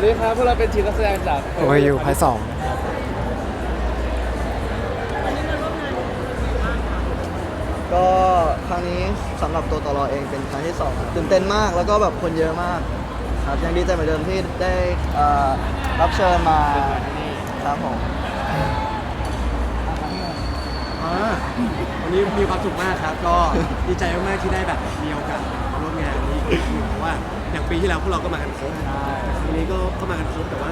วัสดีครับพวกเราเป็นทีมนักแสดงจาก โอ้ยอยู่พายสองก็ครั้งนี้สำหรับตัวตลอเองเป็นครั้งที่สองตื่นเต้นมากแล้วก็แบบคนเยอะมากครับยังดีใจเหมือนเดิมที่ได้เอ่อรับเชิญมาครับผมอ่าวันนี้มีความสุขมากครับ ก็ดีใจมากๆที่ได้แบบมีโอกาสมาร่วมงานนี้อีกที เพราะว่าอย่างปีที่แล้วพวกเราก็มากันครบปีนี้ก็ก็มากันครบแต่ว่า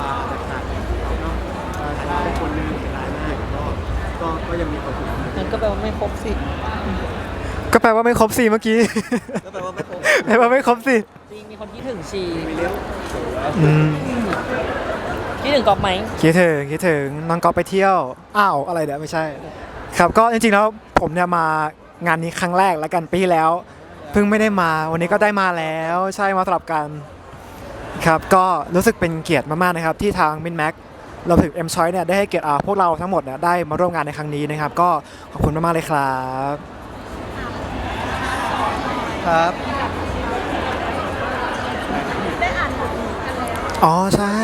อ่าแตกต่างกันเราเนาะถ่ายมาเป็นคนหนึงเสียดายมากก็ก็ก็ยังมีความสุขงั้นก็แปลว่าไม่ครบสิก็แปลว่าไม่ครบสิเมื่อกี้ ก็แปลว่าไม่ครบแปลว่าไม่ครบสิจริงมีคนคิดถึงชีมีเลี้ยวอืมคิดถึงกอบไหมคิดถึงคิดถึงน้องก๊อฟไปเที่ยวอ้าวอะไรเนี่ยไม่ใช่ ครับก็จริงๆแล้วผมเนี่ยมางานนี้ครั้งแรกแล้วกันปีที่แล้ว เพิ่งไม่ได้มาวันนี้ก็ได้มาแล้วใช่มาสลับกันครับก็รู้สึกเป็นเกียรติมากๆนะครับที่ทางมินแม็กเราถึง M Choice เนี่ยได้ให้เกียรติอ่าพวกเราทั้งหมดเนี่ยได้มาร่วมงานในครั้งนี้นะครับ ก็ขอบคุณมากๆเลยครับครับอ๋อใช่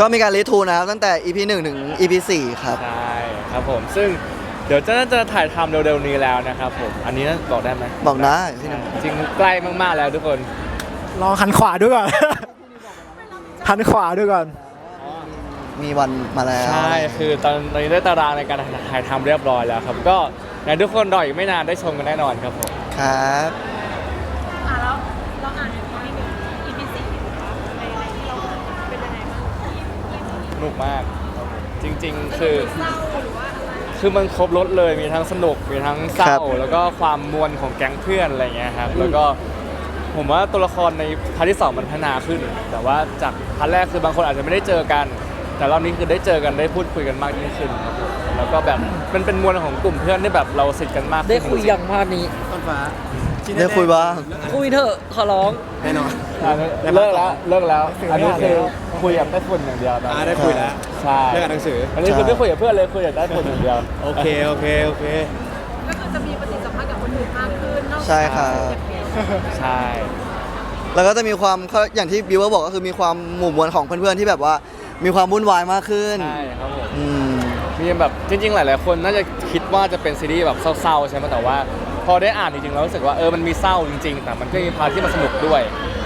ก็มีการรีทูนะครับ ตั้งแต่ EP 1 ถึง EP 4 ครับ ใช่ครับผม ซึ่ง เดี๋ยวจะน่าจะถ่ายทำเร็วๆนี้แล้วนะครับผม อันนี้บอกได้ไหมบอกได้พี่หนึ่งจริงใกล้มากๆแล้วทุกคนลองหันขวาด้วยก่อน หันขวาด้วยก่อน มีวันมาแล้วใช่คือตอนตอนนี้ได้ตารางในการถ่ายทำเรียบร้อยแล้วครับ ก็อยากให้ทุกคนรออีกไม่นานได้ชมกันแน่นอนครับผมครับ อะแล้วเราอ่านในตอนนี้หนึ่ง EP สี่ในในที่เราอ่านเป็นยังไงบ้างสนุกมากครับผมจริง ๆ คือเศร้าหรือว่าอะไร คือมันครบรถเลยมีทั้งสนุกมีทั้งเศครัร้าบแล้วก็ความมวลของแก๊งเพื่อนอะไรเงี้ยครับแล้วก็ผมว่าตัวละครในพาร์ทที่สองมันพัฒนาขึ้น แต่ว่าจากพาร์ทแรกคือบางคนอาจจะไม่ได้เจอกัน แต่รอบนี้คือได้เจอกันได้พูดคุยกันมากยิ่งขึ้นครับผมแล้วก็แบบมันเป็นมวลของกลุ่มเพื่อนที่แบบเราสนิทกันมากขึ้นได้คุยจริๆยังภาพนี้ ต้นฟ้าที่ได้คุยบ้าง คุยเถอะขอร้องแน่นอน อะเลิกแล้วเลิกแล้วอันนี้คือ คุยกับไต้ฝุ่นอย่างเดียวตอนอ่านี้ได้คุยแล้วใช่เรื่องอ่านหนังสือ อันนี้คือไม่คุยกับเพื่อนเลยคุยกับไต้ฝุ่นอย่างเดียว โอเค โอเค โอเค ก็คือจะมีปฏิสัมพันธ์กับคนอื่นมากขึ้นนอกใช่ครับใช่ แล้วก็จะมีความเขาอย่างที่บิวบอกก็คือมีความหมู่มวลของเพื่อนๆที่แบบว่ามีความวุ่นวายมากขึ้น ใช่ครับผม อืม มีแบบจริงๆ หลายๆ คนน่าจะคิดว่าจะเป็นซีรีส์แบบเศร้าๆ ใช่ไหมแต่ว่า พอได้อ่านจริงๆแล้วรู้สึกว่าเออมันมีเศร้าจริงๆ แต่มันก็มีพาร์ทที่มันสนุกด้วย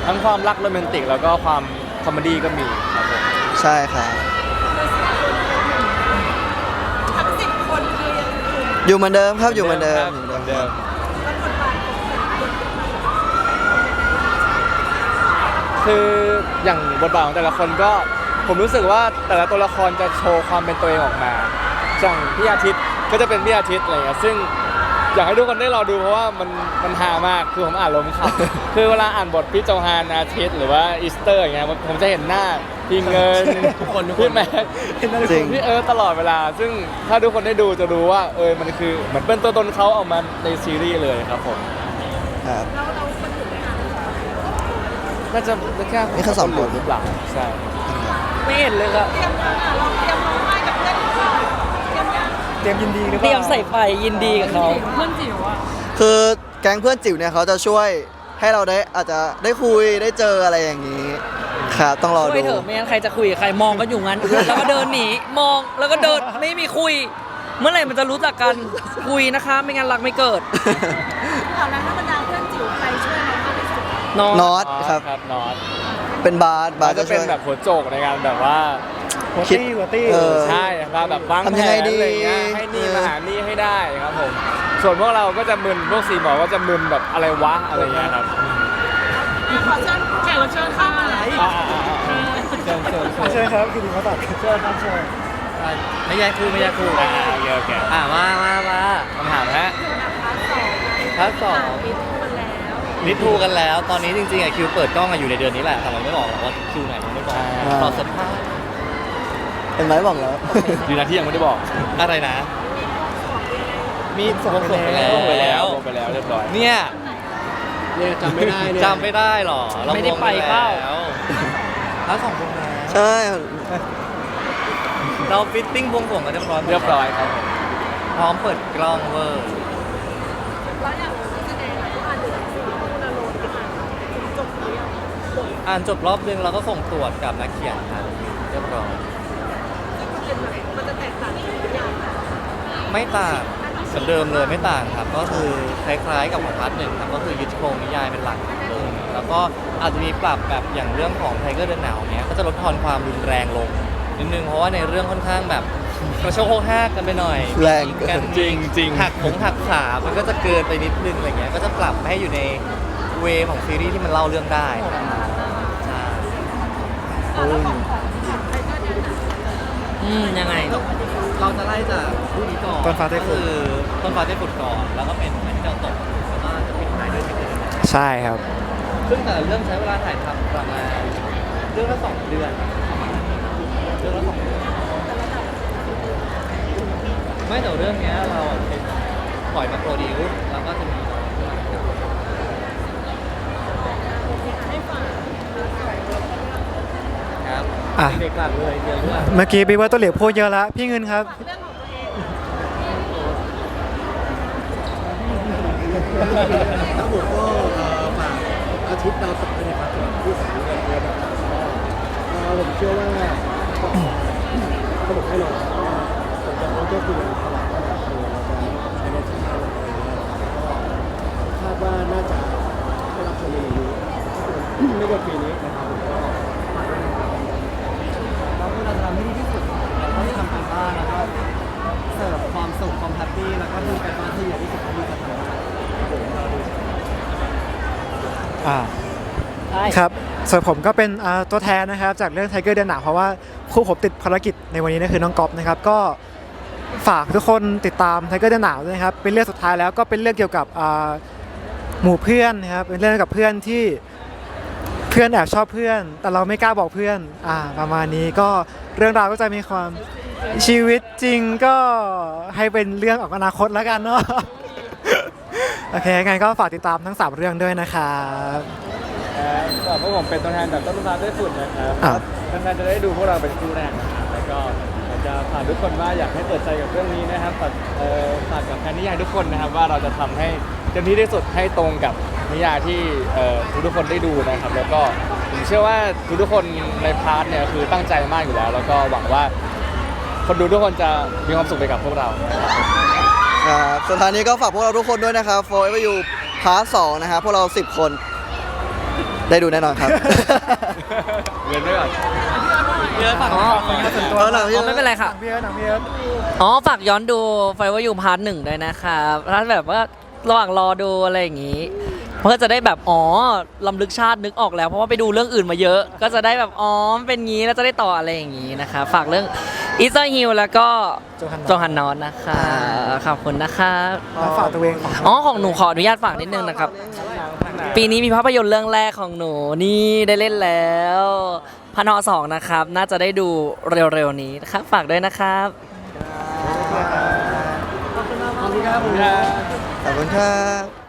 ทั้งความรักโรแมนติกแล้วก็ความ คอมเมดี้ก็มีครับผมใช่ครับทั้งสิบคนคือยังอยู่อยู่เหมือนเดิมครับอยู่เหมือนเดิมครับอยู่เหเหมืมืออนนเดิเดิมมคืออย่างบทบาทของแต่ละคนก็ผมรู้สึกว่าแต่ละตัวละครจะโชว์ความเป็นตัวเองออกมา อย่างพี่อาทิตย์ก็จะเป็นพี่อาทิตย์อะไรเงี้ยซึ่ง อยากให้ทุกคนได้รอดูเพราะว่ามันมันฮามากคือผมอ่านแลวผมขับ คือเวลาอ่านบทพี่โจฮานอาทิตย์หรือว่าอีสเตอร์อย่างเงี้ยผมจะเห็นหน้าพี่เงินทุกคนทุกคนพี่แม็กจริงพี่เออตลอดเวลา ซึ่งถ้าทุกคนได้ดูจะรู้ว่าเออมันคือเหมือนเป็นตัวตนเขาออกมาในซีรีส์เลยครับผมครับเราเราคนอื่นไม่อ่านหรอน่าจะแค่นี่แค่สองคนหรือเปล่าใช่ไม่เห็นเลยครับเตรียมอะเราเตรียม เตรียมยินดีหรือเปเตรียล่ามใส่ไฟยินดีกับเขา เพื่อนจิ๋วอะคือแก๊งเพื่อนจิ๋วเนี่ยเขาจะช่วยให้เราได้อาจจะได้คุยได้เจออะไรอย่างนี้ครับต้องรอช่ดูวยเถอะไม่งั้นใครจะคุยกับใครมองกันอยู่งั้น แล้วก็เดินหนีมองแล้วก็เดินไม่มีคุย เมื่อไหร่มันจะรู้จักกันคุยนะคะ ไม่งั้นรักไม่เกิดตอนนั้นถ้าบรรดาเพื่อนจิ๋วใครช่วยเรามากที่สุดน้องน็อตครับครับ นอตเป็นบาสบาบาสจะจะเป็ช่นวยแบบหัวโจกในการแบบว่า หัวคิดตี้หัวตี้เออ ใช่มาแบบวางทำแผยังไงนดีอะไรเงี้ยให้นี่มาหานี่ให้ได้ครับผม ส่วนพวกเราก็จะมึนพวกซีหมอก็จะมึนแบบอะไรวะอะไรเงี้ยครับขอเชิญแขกรับเชิญเข้ามาไหนอ่าๆๆเชิญเชิญเชิญใช่ครับคือดีมาตัดเชิญครับเชิญไม่แยกคู่ไม่แยกคู่อ่าโอเคโอเคอ่ามามามาคำถามฮะพาร์ทสองปิดทุกคนแล้วนิทูกันแล้ว ตอนนี้จริงๆอะคิวเปิดกล้องอะอยู่ในเดือนนี้แหละแต่เราไม่บอกหรอกว่าคิวไหนยังไม่บอกอ่ารอสัมภาษณ์ เห็นไหมบอกแล้ว ดีนะที่ยังไม่ได้บอกอะไรนะ มีวงสวงไปแล้ลงไปแล้ววลงไปแล้วเรียบร้อย เนี่ยเนี่ยจำไม่ได้เนี่ยจำไม่ได้หรอเราไม่ได้วงไปเปล่า แล้วพาร์ทสองวงแล้วใช่เราฟิตติ้งวงสวงกันเรียบร้อยหมดเรียบร้อยครับผมพร้อมเปิดกล้องเวอร์แล้วอย่างนักแสดงอะก็อ่านดูหนังสือคุณอารมณ์อ่านจบหรือยังบทอ่านจบรอบนึงเราก็ส่งตรวจกับนักเขียนครับเรียบร้อย ไม่ต่างเหมือนเดิมเลยไม่ต่างครับ ก็คือคล้ายๆกับของพาร์ทหนึ่งครับก็คือยึดโครงนิยายเป็นหลักเลยแล้วก็อาจจะมีปรับแบบอย่างเรื่องของไทเกอร์เดินหนาวเนี้ยก็จะลดทอนความรุนแรงลงนิดนึงเพราะว่าในเรื่องค่อนข้างแบบกระโชกโคกหักกันไปหน่อยแรงยิกันจริงจริงหักของหักขามันก็จะเกินไปนิดนึงอะไรเงี้ยก็จะปรับให้อยู่ในเวของซีรีส์ที่มันเล่าเรื่องได้ใช่อื มยังไง เราจะไล่จากผู้นี้ก่อนต้นฟ้าใต้ฝุ่น ก็คือต้นฟ้าใต้ฝุ่นก่อน แล้วก็เป็นแมนเจ้าตกแล้วก็จะปิดท้ายด้วยเทคนิคใช่ครับ ซึ่งแต่ละเรื่องใช้เวลาถ่ายทำประมาณเรื่องละสองเดือนประมาณเรื่องละสองเดือนไม่แต่เรื่องเนี้ยเราเป็นปล่อยมาโปรดิวซ์แล้วก็จะมีน้ อะเด็กหลักเลยเยอะด้วยเมื่อกี้บีเวอร์ตัวเหลียวพูดเยอะแล้วพี่เงินครับครับผมก็เอ่อฝากอาทิตย์ดาวตกด้วยนะครับสำหรับผู้สามเดือนเดือนแบบเอ่อผมเชื่อว่าเขาบอกให้รอว่าผมจะต้องเจ้าคุณตลาดว่าแบบเออเราจะใช้ในทิศทางอะไรอย่างเงี้ยก็คาดว่าน่าจะได้รับชมในนี้ไม่เกินปีนี้นะครับผมก็ฝากด้วยนะครับ เราก็จะทำให้ดีที่สุดเราก็จะทำการบ้านแล้วก็เสิร์ฟความสุขความแฮปปี้แล้วก็ดูการบ้านที่ดีที่สุดที่จะทำ อ่าครับส่วนผมก็เป็นอ่าตัวแทนนะครับจากเรื่องไทเกอร์เดินหนาวเพราะว่าคู่ผมติดภารกิจในวันนี้นะคือน้องก๊อฟนะครับก็ฝากทุกคนติดตามไทเกอร์เดินหนาวด้วยนะครับเป็นเรื่องสุดท้ายแล้วก็เป็นเรื่องเกี่ยวกับอ่าหมู่เพื่อนนะครับเป็นเรื่องเกี่ยวกับเพื่อนที่เพื่อนแอบชอบเพื่อน แต่เราไม่กล้าบอกเพื่อนอ่าประมาณนี้ก็เรื่องราวก็จะมีความชีวิตจริงก็ให้เป็นเรื่องของอนาคตแล้วกันเนาะ โอเคงั้นก็ฝากติดตามทั้ง 3 เรื่องด้วยนะครับครับพวกผมเป็นตัวแทนจากต้นฟ้าได้ฝุ่นนะครับอะแฟนๆจะได้ดูพวกเราเป็นคู่แรกนะครับแล้วก็อยากจะฝากทุกคนว่าอยากให้เปิดใจกับเรื่องนี้นะครับฝากเอ่อฝากกับแฟนนิยายทุกคนนะครับ ว่าเราจะทำให้เต็มที่ที่สุดให้ตรงกับนิยายที่เอ่อทุกๆคนได้ดูนะครับ แล้วก็ผมเชื่อว่าทุกๆคนในพาร์ทเนี่ยคือตั้งใจมากอยู่แล้ว แล้วก็หวังว่าคนดูทุกคนจะมีความสุขไปกับพวกเรานะ ครับครับสุดท้ายนี้ก็ฝากพวกเราทุกคนด้วยนะครับ Forever You พาร์ทสองนะครับพวกเรา 10 คน ได้ดูแน่นอนครับเว้นไว้ก่อนเยอะฝากอ๋อเอาล่ะพี่อ๋อไม่เป็นไรค่ะ หนังพี่เอิร์ธหนังพี่เอิร์ธอ๋อ ฝากย้อนดูไฟว่าอยู่พาร์ทหนึ่งด้วยนะครับถ้าแบบว่าระหว่างรอดูอะไรอย่างนี้ เพื่อจะได้แบบ อ๋อลำลึกชาตินึกออกแล้ว เพราะว่าไปดูเรื่องอื่นมาเยอะ ก็จะได้แบบ อ๋อมันเป็นงี้แล้วจะได้ต่ออะไรอย่างนี้นะคะ ฝากเรื่อง อิซาฮิวแล้วก็โจฮันจงฮันนอนนะคะขอบคุณนะคะแล้วฝากตัวเองอ๋อของหนูขออนุญาตฝากนิดนึงนะครับ ปีนี้มีภาพยนตร์เรื่องแรกของหนูนี่ได้เล่นแล้วพันหอสองนะครับ น่าจะได้ดูเร็วๆนี้นะครับ ฝากด้วยนะครับ ขอบคุณครับ